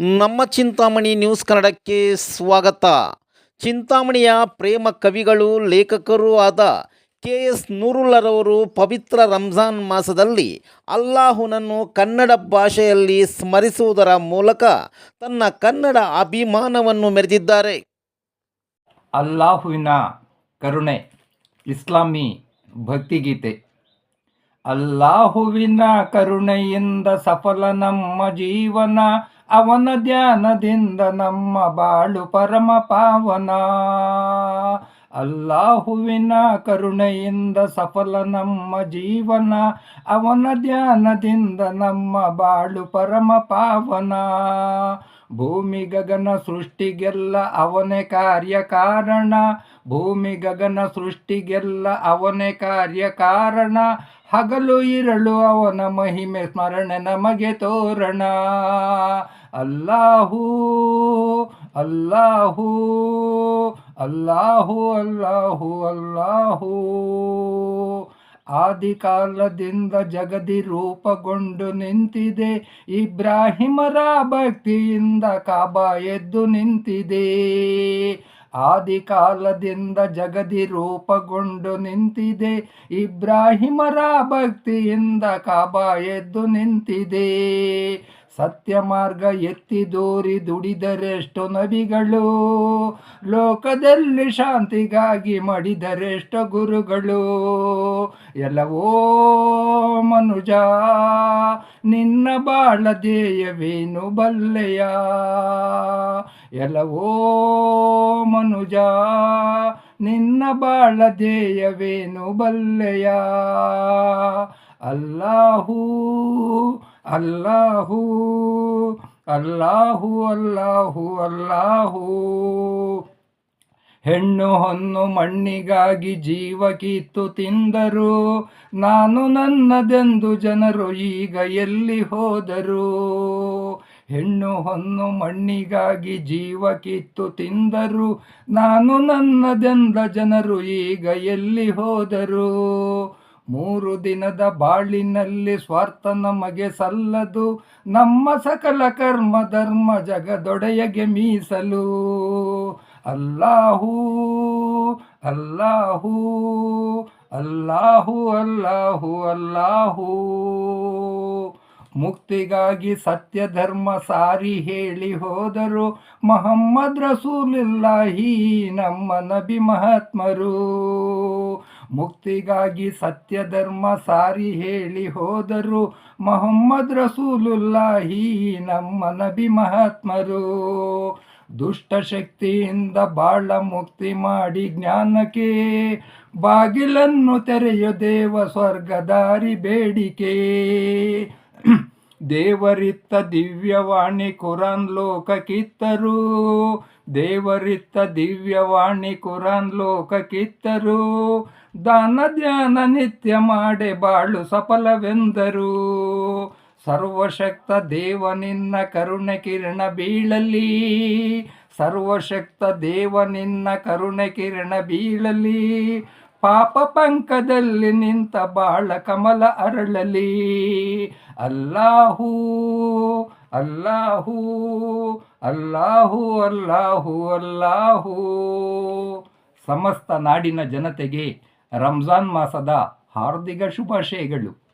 ನಮ್ಮ ಚಿಂತಾಮಣಿ ನ್ಯೂಸ್ ಕನ್ನಡಕ್ಕೆ ಸ್ವಾಗತ. ಚಿಂತಾಮಣಿಯ ಪ್ರೇಮ ಕವಿಗಳು, ಲೇಖಕರೂ ಆದ ಕೆ ಎಸ್ ನೂರುಲ್ಲರವರು ಪವಿತ್ರ ರಂಜಾನ್ ಮಾಸದಲ್ಲಿ ಅಲ್ಲಾಹುನನ್ನು ಕನ್ನಡ ಭಾಷೆಯಲ್ಲಿ ಸ್ಮರಿಸುವುದರ ಮೂಲಕ ತನ್ನ ಕನ್ನಡ ಅಭಿಮಾನವನ್ನು ಮೆರೆದಿದ್ದಾರೆ. ಅಲ್ಲಾಹುವಿನ ಕರುಣೆ, ಇಸ್ಲಾಮಿ ಭಕ್ತಿಗೀತೆ. ಅಲ್ಲಾಹುವಿನ ಕರುಣೆಯಿಂದ ಸಫಲ ನಮ್ಮ ಜೀವನ ಅವನ ಧ್ಯಾನದಿಂದ ನಮ್ಮ ಬಾಳು ಪರಮ ಪಾವನ. ಅಲ್ಲಾಹುವಿನ ಕರುಣೆಯಿಂದ ಸಫಲ ನಮ್ಮ ಜೀವನ. ಅವನ ಧ್ಯಾನದಿಂದ ನಮ್ಮ ಬಾಳು ಪರಮ ಪಾವನ. ಭೂಮಿ ಗಗನ ಸೃಷ್ಟಿಗೆಲ್ಲ ಅವನೇ ಕಾರ್ಯ ಕಾರಣ. ಭೂಮಿ ಗಗನ ಸೃಷ್ಟಿಗೆಲ್ಲ ಅವನೇ ಕಾರ್ಯ ಕಾರಣ. ಹಗಲು, ಇರಳು, ಅವನ ಮಹಿಮೆ, ಸ್ಮರಣೆ ನಮಗೆ ತೋರಣ. ಅಲ್ಲಾಹೂ ಅಲ್ಲಾಹೂ, ಅಲ್ಲಾಹು ಅಲ್ಲಾಹು, ಅಲ್ಲಾಹೂ. ಆದಿಕಾಲದಿಂದ ಜಗದಿ ರೂಪಗೊಂಡು ನಿಂತಿದೆ. ಇಬ್ರಾಹಿಮರ ಭಕ್ತಿಯಿಂದ ಕಾಬ ಎದ್ದು ನಿಂತಿದೆ. ಆದಿಕಾಲದಿಂದ ಜಗದಿ ರೂಪಗೊಂಡು ನಿಂತಿದೆ. ಇಬ್ರಾಹಿಮರ ಭಕ್ತಿಯಿಂದ ಕಾಬ ಎದ್ದು ನಿಂತಿದೆ. ಸತ್ಯ ಮಾರ್ಗ ಎತ್ತಿ ದೋರಿ ದುಡಿದರೆಷ್ಟು ನಬಿಗಳು ಲೋಕದಲ್ಲಿ ಶಾಂತಿಗಾಗಿ ಮಡಿದರೆಷ್ಟು ಗುರುಗಳು. ಎಲ್ಲವೋ ಮನುಜ, ನಿನ್ನ ಬಾಳ ದೇಯವೇನು ಬಲ್ಲೆಯ? ಎಲ್ಲವೋ ಮನುಜ, ನಿನ್ನ ಬಾಳ ದೇಯವೇನು ಬಲ್ಲೆಯ? ಅಲ್ಲಾಹೂ ಅಲ್ಲಾಹು ಅಲ್ಲಾಹು ಅಲ್ಲಾಹು ಅಲ್ಲಾಹು. ಹೆಣ್ಣು ಹೊನ್ನು ಮಣ್ಣಿಗಾಗಿ ಜೀವ ಕಿತ್ತು ತಿಂದರು. ನಾನು ನನ್ನದೆಂದು ಜನರು ಈಗ ಎಲ್ಲಿ ಹೋದರು? ಹೆಣ್ಣು ಹೊನ್ನು ಮಣ್ಣಿಗಾಗಿ ಜೀವ ಕಿತ್ತು ತಿಂದರು. ನಾನು ನನ್ನದೆಂದ ಜನರು ಈಗ ಎಲ್ಲಿ ಹೋದರು? ಮೂರು ದಿನದ ಬಾಳಿನಲ್ಲಿ ಸ್ವಾರ್ಥ ನಮಗೆ ಸಲ್ಲದು. ನಮ್ಮ ಸಕಲ ಕರ್ಮ ಧರ್ಮ ಜಗದೊಡೆಯಗೆ ಮೀಸಲು. ಅಲ್ಲಾಹೂ ಅಲ್ಲಾಹೂ, ಅಲ್ಲಾಹು ಅಲ್ಲಾಹು, ಅಲ್ಲಾಹೂ. ಮುಕ್ತಿಗಾಗಿ ಸತ್ಯ ಧರ್ಮ ಸಾರಿ ಹೇಳಿ ಹೋದರು. ಮೊಹಮ್ಮದ್ ರಸೂಲಿಲ್ಲಾಹಿ ನಮ್ಮ ನಬಿ ಮಹಾತ್ಮರು. ಮುಕ್ತಿಗಾಗಿ ಸತ್ಯ ಧರ್ಮ ಸಾರಿ ಹೇಳಿ ಹೋದರು. ಮೊಹಮ್ಮದ್ ರಸೂಲುಲ್ಲಾಹಿ ನಮ್ಮ ನಬಿ ಮಹಾತ್ಮರು. ದುಷ್ಟ ಶಕ್ತಿಯಿಂದ ಬಾಳ ಮುಕ್ತಿ ಮಾಡಿ ಜ್ಞಾನಕ್ಕೆ, ಬಾಗಿಲನ್ನು ತೆರೆಯೋ ದೇವ ಸ್ವರ್ಗದಾರಿ ಬೇಡಿಕೆ. ದೇವರಿತ್ತ ದಿವ್ಯವಾಣಿ ಕುರಾನ್ ಲೋಕ ಕಿತ್ತರು ದೇವರಿತ್ತ ದಿವ್ಯವಾಣಿ ಕುರಾನ್ ಲೋಕ ಕಿತ್ತರು ದಾನ ಧ್ಯಾನ ನಿತ್ಯ ಮಾಡೆ ಬಾಳು ಸಫಲವೆಂದರು. ಸರ್ವಶಕ್ತ ದೇವ ನಿನ್ನ ಕರುಣೆ ಕಿರಣ ಬೀಳಲಿ. ಸರ್ವಶಕ್ತ ದೇವ ನಿನ್ನ ಕರುಣೆ ಕಿರಣ ಬೀಳಲಿ. ಪಾಪ ಪಂಕದಲ್ಲಿ ನಿಂತ ಬಾಳ ಕಮಲ ಅರಳಲಿ. ಅಲ್ಲಾಹೂ ಅಲ್ಲಾಹೂ, ಅಲ್ಲಾಹು ಅಲ್ಲಾಹು, ಅಲ್ಲಾಹೂ. ಸಮಸ್ತ ನಾಡಿನ ಜನತೆಗೆ ರಂಜಾನ್ ಮಾಸದ ಹಾರ್ದಿಕ ಶುಭಾಶಯಗಳು.